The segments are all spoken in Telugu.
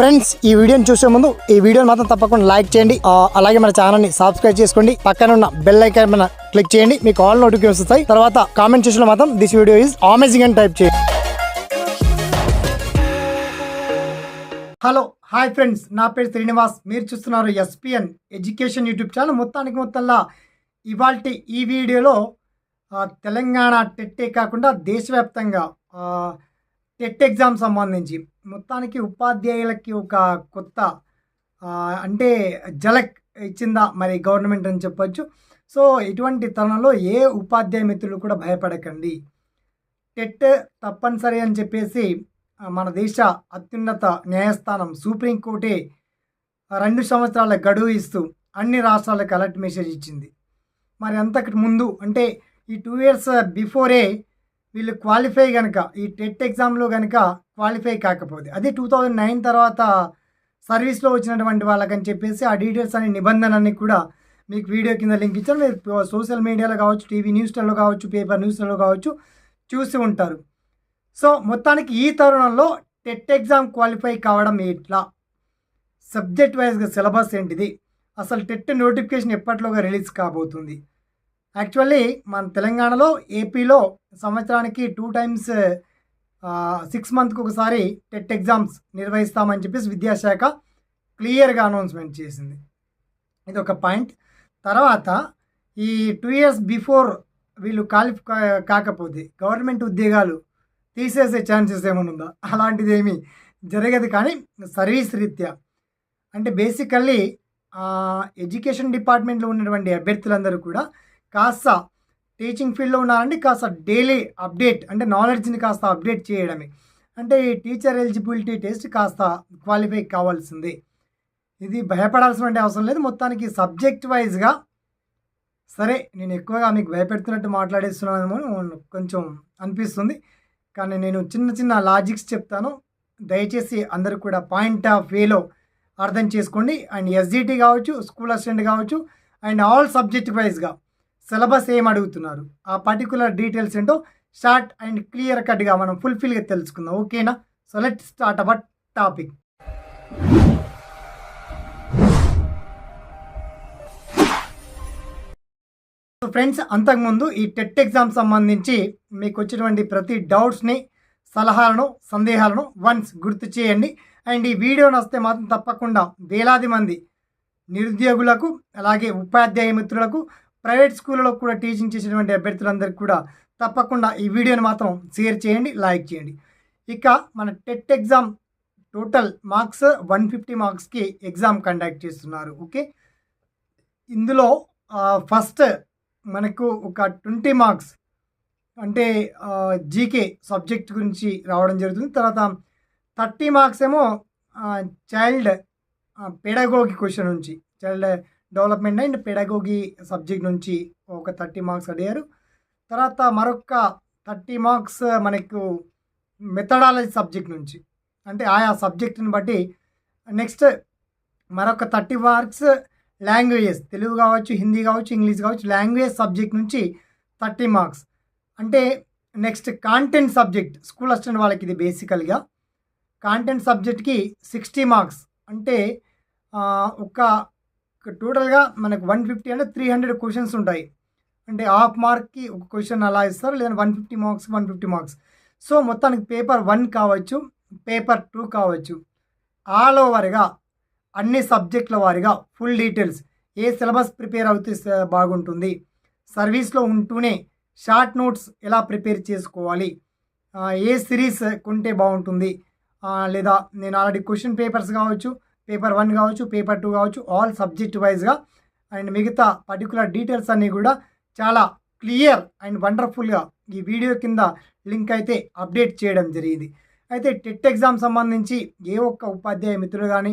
ఫ్రెండ్స్ ఈ వీడియోని చూసే ముందు ఈ వీడియోని మాత్రం తప్పకుండా లైక్ చేయండి. అలాగే మన ఛానల్ని సబ్స్క్రైబ్ చేసుకోండి. పక్కన ఉన్న బెల్ ఐకాన్ మన క్లిక్ చేయండి. మీకు ఆల్ నోటిఫికేషన్ వస్తాయి. తర్వాత కామెంట్ చేసిన మాత్రం దిస్ వీడియో ఈజ్ అమేజింగ్ అని టైప్ చేయండి. హలో హాయ్ ఫ్రెండ్స్ నా పేరు శ్రీనివాస్. మీరు చూస్తున్నారు ఎస్పిఎన్ ఎడ్యుకేషన్ యూట్యూబ్ ఛానల్ మొత్తానికి మొత్తంలా ఇవాళ ఈ వీడియోలో తెలంగాణ టెట్టే కాకుండా దేశవ్యాప్తంగా టెట్ ఎగ్జామ్ సంబంధించి మొత్తానికి ఉపాధ్యాయులకి ఒక కొత్త అంటే జలక్ ఇచ్చిందా మరి గవర్నమెంట్ అని చెప్పొచ్చు. సో ఇటువంటి తరుణంలో ఏ ఉపాధ్యాయ మిత్రులు కూడా భయపడకండి. టెట్ తప్పనిసరి అని చెప్పేసి మన దేశ అత్యున్నత న్యాయస్థానం సుప్రీంకోర్టే రెండు సంవత్సరాల గడువు ఇస్తూ అన్ని రాష్ట్రాలకు అలర్ట్ మెసేజ్ ఇచ్చింది. మరి అంతకు ముందు అంటే ఈ టూ ఇయర్స్ బిఫోరే వీళ్ళు క్వాలిఫై కనుక ఈ టెట్ ఎగ్జామ్లో కనుక క్వాలిఫై కాకపోతే అదే టూ థౌజండ్ నైన్ తర్వాత సర్వీస్లో వచ్చినటువంటి వాళ్ళకని చెప్పేసి ఆ డీటెయిల్స్ అనే నిబంధనని కూడా మీకు వీడియో కింద లింక్ ఇచ్చాను. మీరు సోషల్ మీడియాలో కావచ్చు టీవీ న్యూస్లలో కావచ్చు పేపర్ న్యూస్లలో కావచ్చు చూసి ఉంటారు. సో మొత్తానికి ఈ తరుణంలో టెట్ ఎగ్జామ్ క్వాలిఫై కావడం ఎట్లా? సబ్జెక్ట్ వైజ్గా సిలబస్ ఏంటిది? అసలు టెట్ నోటిఫికేషన్ ఎప్పట్లోగా రిలీజ్ కాబోతుంది? యాక్చువల్లీ మన తెలంగాణలో ఏపీలో సంవత్సరానికి టూ టైమ్స్ సిక్స్ మంత్కి ఒకసారి టెట్ ఎగ్జామ్స్ నిర్వహిస్తామని చెప్పేసి విద్యాశాఖ క్లియర్గా అనౌన్స్మెంట్ చేసింది. ఇది ఒక పాయింట్. తర్వాత ఈ టూ ఇయర్స్ బిఫోర్ వీళ్ళు క్వాలిఫై కాకపోతే గవర్నమెంట్ ఉద్యోగాలు తీసేసే ఛాన్సెస్ ఏమైనా ఉందా? అలాంటిది ఏమీ జరగదు కానీ సర్వీస్ రీత్యా. అంటే బేసికల్లీ ఎడ్యుకేషన్ డిపార్ట్మెంట్లో ఉన్నటువంటి అభ్యర్థులందరూ కూడా కాస్త టీచింగ్ ఫీల్డ్లో ఉన్నారండి. కాస్త డైలీ అప్డేట్ అంటే నాలెడ్జ్ని కాస్త అప్డేట్ చేయడమే. అంటే ఈ టీచర్ ఎలిజిబిలిటీ టెస్ట్ కాస్త క్వాలిఫై కావాల్సిందే. ఇది భయపడాల్సిన అవసరం లేదు. మొత్తానికి సబ్జెక్ట్ వైజ్గా సరే నేను ఎక్కువగా మీకు భయపెడుతున్నట్టు మాట్లాడేస్తున్నానేమో కొంచెం అనిపిస్తుంది. కానీ నేను చిన్న చిన్న లాజిక్స్ చెప్తాను. దయచేసి అందరూ కూడా పాయింట్ ఆఫ్ వేలో అర్థం చేసుకోండి. అండ్ ఎస్జిటి కావచ్చు స్కూల్ అసిస్టెంట్ కావచ్చు అండ్ ఆల్ సబ్జెక్ట్ వైజ్గా సిలబస్ ఏం అడుగుతున్నారు? ఆ పర్టికులర్ డీటెయిల్స్ ఏంటో షార్ట్ అండ్ క్లియర్ కట్గా మనం ఫుల్ఫిల్గా తెలుసుకుందాం. ఓకేనా so let start our topic so friends అంతకుముందు ఈ టెట్ ఎగ్జామ్ సంబంధించి మీకు వచ్చినటువంటి ప్రతి డౌట్స్ని సలహాలను సందేహాలను వన్స్ గుర్తు చేయండి. అండ్ ఈ వీడియో నస్తే మాత్రం తప్పకుండా వేలాది మంది నిరుద్యోగులకు అలాగే ఉపాధ్యాయ మిత్రులకు ప్రైవేట్ స్కూళ్ళలో కూడా టీచింగ్ చేసేటువంటి అభ్యర్థులందరికీ కూడా తప్పకుండా ఈ వీడియోని మాత్రం షేర్ చేయండి లైక్ చేయండి. ఇక మన TET exam total marks one fifty మార్క్స్కి ఎగ్జామ్ కండక్ట్ చేస్తున్నారు ఓకే? ఇందులో ఫస్ట్ మనకు ఒక ట్వంటీ మార్క్స్ అంటే జీకే సబ్జెక్ట్ గురించి రావడం జరుగుతుంది. తర్వాత థర్టీ మార్క్స్ ఏమో చైల్డ్ పెడగోగి క్వశ్చన్ నుంచి child development and pedagogy subject నుంచి ఒక థర్టీ మార్క్స్ అడిగారు. తర్వాత మరొక థర్టీ మార్క్స్ మనకు మెథడాలజీ సబ్జెక్ట్ నుంచి. అంటే ఆయా సబ్జెక్టుని బట్టి నెక్స్ట్ మరొక థర్టీ మార్క్స్ లాంగ్వేజెస్ తెలుగు కావచ్చు హిందీ కావచ్చు ఇంగ్లీష్ కావచ్చు లాంగ్వేజ్ సబ్జెక్ట్ నుంచి థర్టీ మార్క్స్. అంటే next content subject school assistant వాళ్ళకి ఇది బేసికల్గా కాంటెంట్ సబ్జెక్ట్కి సిక్స్టీ మార్క్స్. అంటే ఒక టోటల్గా మనకు వన్ ఫిఫ్టీ అంటే త్రీ హండ్రెడ్ క్వశ్చన్స్ ఉంటాయి. అంటే హాఫ్ మార్క్కి ఒక క్వశ్చన్ అలా ఇస్తారు లేదా one fifty marks one fifty marks. So మొత్తానికి పేపర్ వన్ కావచ్చు పేపర్ టూ కావచ్చు. ఆల్ ఓవర్గా అన్ని సబ్జెక్టుల వారిగా ఫుల్ డీటెయిల్స్. ఏ సిలబస్ ప్రిపేర్ అవుతే బాగుంటుంది. సర్వీస్లో ఉంటూనే షార్ట్ నోట్స్ ఎలా ప్రిపేర్ చేసుకోవాలి? ఏ సిరీస్ కొంటే బాగుంటుంది? లేదా నేను ఆల్రెడీ క్వశ్చన్ పేపర్స్ కావచ్చు పేపర్ వన్ కావచ్చు పేపర్ టూ కావచ్చు ఆల్ సబ్జెక్ట్ వైజ్గా అండ్ మిగతా పర్టికులర్ డీటెయిల్స్ అన్నీ కూడా చాలా క్లియర్ అండ్ వండర్ఫుల్గా ఈ వీడియో కింద లింక్ అయితే అప్డేట్ చేయడం జరిగింది. అయితే టెట్ ఎగ్జామ్ సంబంధించి ఏ ఒక్క ఉపాధ్యాయ మిత్రులు కానీ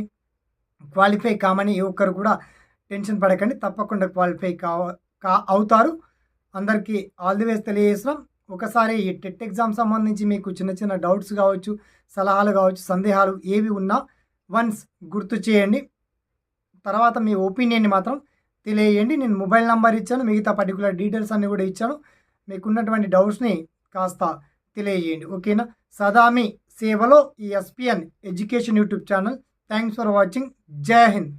క్వాలిఫై కామని ఏ ఒక్కరు కూడా టెన్షన్ పడకండి తప్పకుండా క్వాలిఫై కా అవుతారు. అందరికీ ఆల్ ది వేస్ తెలియజేస్తున్నాం. ఒకసారి ఈ టెట్ ఎగ్జామ్ సంబంధించి మీకు చిన్న చిన్న డౌట్స్ కావచ్చు సలహాలు కావచ్చు సందేహాలు ఏవి ఉన్నా వన్స్ గుర్తు చేయండి. తర్వాత మీ ఒపీనియన్ని మాత్రం తెలియజేయండి. నేను మొబైల్ నెంబర్ ఇచ్చాను మిగతా పర్టికులర్ డీటెయిల్స్ అన్నీ కూడా ఇచ్చాను. మీకున్నటువంటి డౌట్స్ని కాస్త తెలియజేయండి. ఓకేనా? సదా మీ సేవలో ఈ ESPN education YouTube channel. Thanks for watching. జై హింద్.